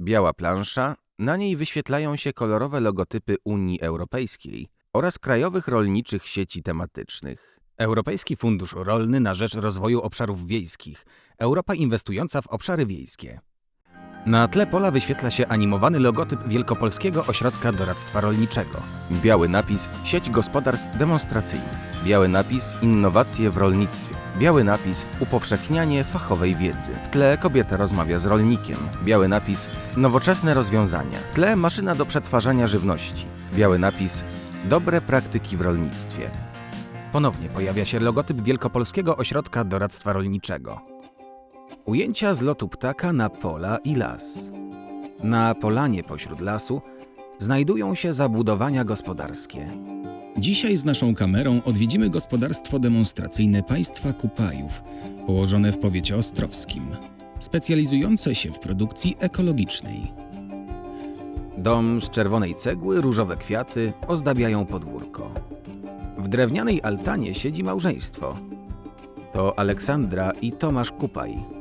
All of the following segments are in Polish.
Biała plansza, na niej wyświetlają się kolorowe logotypy Unii Europejskiej oraz krajowych rolniczych sieci tematycznych. Europejski Fundusz Rolny na rzecz Rozwoju Obszarów Wiejskich. Europa inwestująca w obszary wiejskie. Na tle pola wyświetla się animowany logotyp Wielkopolskiego Ośrodka Doradztwa Rolniczego. Biały napis Sieć gospodarstw demonstracyjnych. Biały napis Innowacje w rolnictwie. Biały napis Upowszechnianie fachowej wiedzy. W tle kobieta rozmawia z rolnikiem. Biały napis Nowoczesne rozwiązania. W tle maszyna do przetwarzania żywności. Biały napis Dobre praktyki w rolnictwie. Ponownie pojawia się logotyp Wielkopolskiego Ośrodka Doradztwa Rolniczego. Ujęcia z lotu ptaka na pola i las. Na polanie pośród lasu znajdują się zabudowania gospodarskie. Dzisiaj z naszą kamerą odwiedzimy gospodarstwo demonstracyjne państwa Kupajów, położone w powiecie ostrowskim, specjalizujące się w produkcji ekologicznej. Dom z czerwonej cegły, różowe kwiaty ozdabiają podwórko. W drewnianej altanie siedzi małżeństwo. To Aleksandra i Tomasz Kupaj.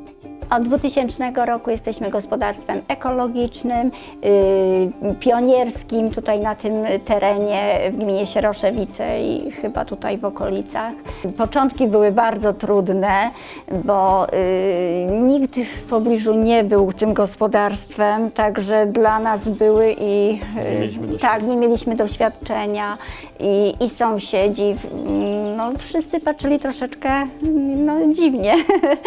Od 2000 roku jesteśmy gospodarstwem ekologicznym, yy, pionierskim tutaj na tym terenie w gminie Sieroszewice i chyba tutaj w okolicach. Początki były bardzo trudne, bo yy, nikt w pobliżu nie był tym gospodarstwem, także dla nas były i Nie mieliśmy yy, tak, nie mieliśmy doświadczenia i, i sąsiedzi, no wszyscy patrzyli troszeczkę no, dziwnie,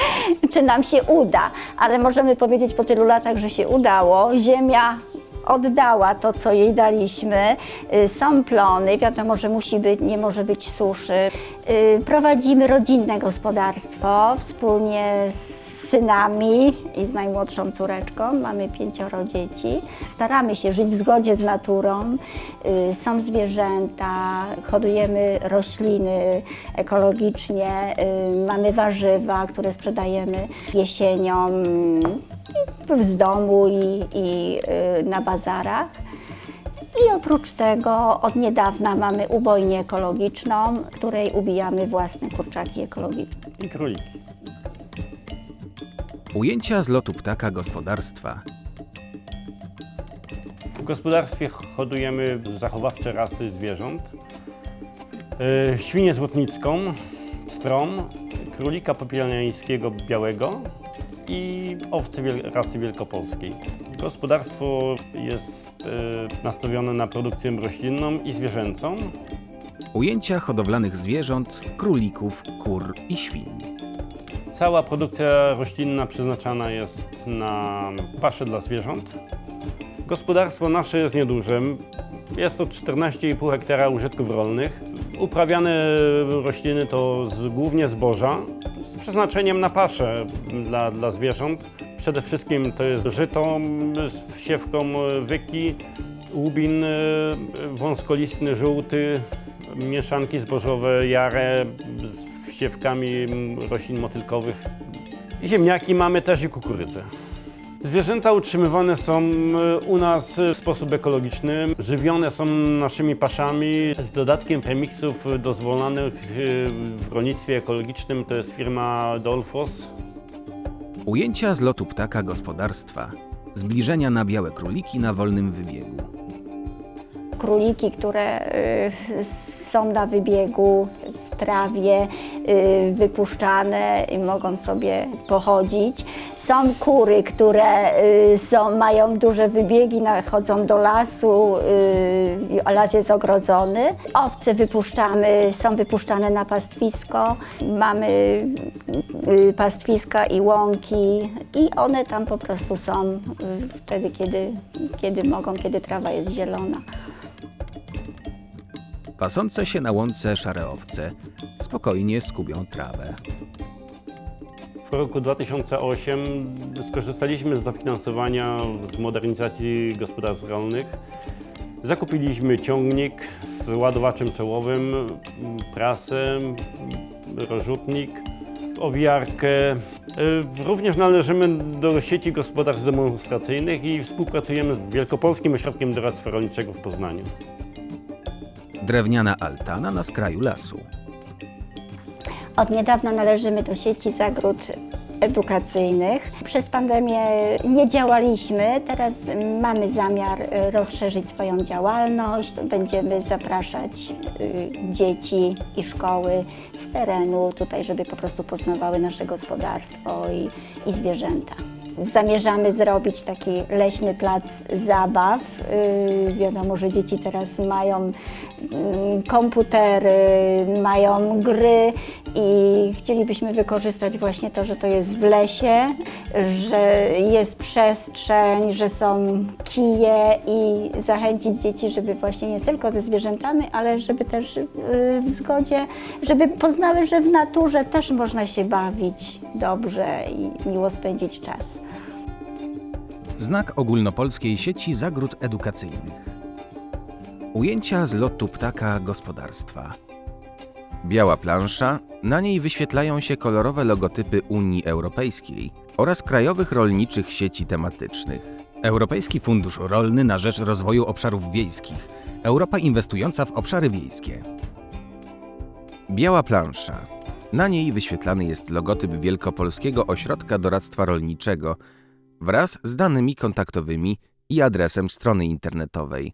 czy nam się uda, ale możemy powiedzieć po tylu latach, że się udało. Ziemia oddała to, co jej daliśmy. Y, Są plony, wiadomo, że musi być, nie może być suszy. Y, Prowadzimy rodzinne gospodarstwo wspólnie z synami i z najmłodszą córeczką. Mamy pięcioro dzieci. Staramy się żyć w zgodzie z naturą. Y, Są zwierzęta, hodujemy rośliny ekologicznie, y, mamy warzywa, które sprzedajemy jesienią y, z domu i, i y, na bazarach. I oprócz tego od niedawna mamy ubojnię ekologiczną, której ubijamy własne kurczaki ekologiczne. I króliki. Ujęcia z lotu ptaka gospodarstwa. W gospodarstwie hodujemy zachowawcze rasy zwierząt. Yy, Świnię złotnicką, strom, królika popielniańskiego białego i owce wiel- rasy wielkopolskiej. Gospodarstwo jest yy, nastawione na produkcję roślinną i zwierzęcą. Ujęcia hodowlanych zwierząt, królików, kur i świń. Cała produkcja roślinna przeznaczana jest na pasze dla zwierząt. Gospodarstwo nasze jest nieduże. Jest to 14,5 hektara użytków rolnych. Uprawiane rośliny to z, głównie zboża z przeznaczeniem na pasze dla, dla zwierząt. Przede wszystkim to jest żyto z siewką wyki, łubin wąskolistny, żółty, mieszanki zbożowe jare siewkami roślin motylkowych. Ziemniaki mamy też i kukurydzę. Zwierzęta utrzymywane są e, u nas w sposób ekologiczny. Żywione są naszymi paszami z dodatkiem premiksów dozwolonych e, w rolnictwie ekologicznym. To jest firma Dolfos. Ujęcia z lotu ptaka gospodarstwa. Zbliżenia na białe króliki na wolnym wybiegu. króliki, które y, są na wybiegu w trawie, y, wypuszczane i mogą sobie pochodzić. Są kury, które y, są, mają duże wybiegi, chodzą do lasu, y, las jest ogrodzony. Owce wypuszczamy, są wypuszczane na pastwisko. Mamy pastwiska i łąki i one tam po prostu są wtedy, kiedy, kiedy mogą, kiedy trawa jest zielona. Pasące się na łące szare owce spokojnie skubią trawę. W roku 2008 skorzystaliśmy z dofinansowania z modernizacji gospodarstw rolnych. Zakupiliśmy ciągnik z ładowaczem czołowym, prasę, rozrzutnik, owijarkę. Y, Również należymy do sieci gospodarstw demonstracyjnych i współpracujemy z Wielkopolskim Ośrodkiem Doradztwa Rolniczego w Poznaniu. Drewniana altana na skraju lasu. Od niedawna należymy do sieci zagród edukacyjnych. Przez pandemię nie działaliśmy, teraz mamy zamiar y, rozszerzyć swoją działalność. Będziemy zapraszać y, dzieci i szkoły z terenu tutaj, żeby po prostu poznawały nasze gospodarstwo i, i zwierzęta. Zamierzamy zrobić taki leśny plac zabaw. Yy, wiadomo, że dzieci teraz mają mm, komputery, mają gry i chcielibyśmy wykorzystać właśnie to, że to jest w lesie, że jest przestrzeń, że są kije i zachęcić dzieci, żeby właśnie nie tylko ze zwierzętami, ale żeby też yy, w zgodzie, żeby poznały, że w naturze też można się bawić dobrze i miło spędzić czas. Znak ogólnopolskiej sieci zagród edukacyjnych. Ujęcia z lotu ptaka gospodarstwa. Biała plansza, na niej wyświetlają się kolorowe logotypy Unii Europejskiej oraz krajowych rolniczych sieci tematycznych. Europejski Fundusz Rolny na rzecz Rozwoju Obszarów Wiejskich. Europa inwestująca w obszary wiejskie. Biała plansza. Na niej wyświetlany jest logotyp Wielkopolskiego Ośrodka Doradztwa Rolniczego wraz z danymi kontaktowymi i adresem strony internetowej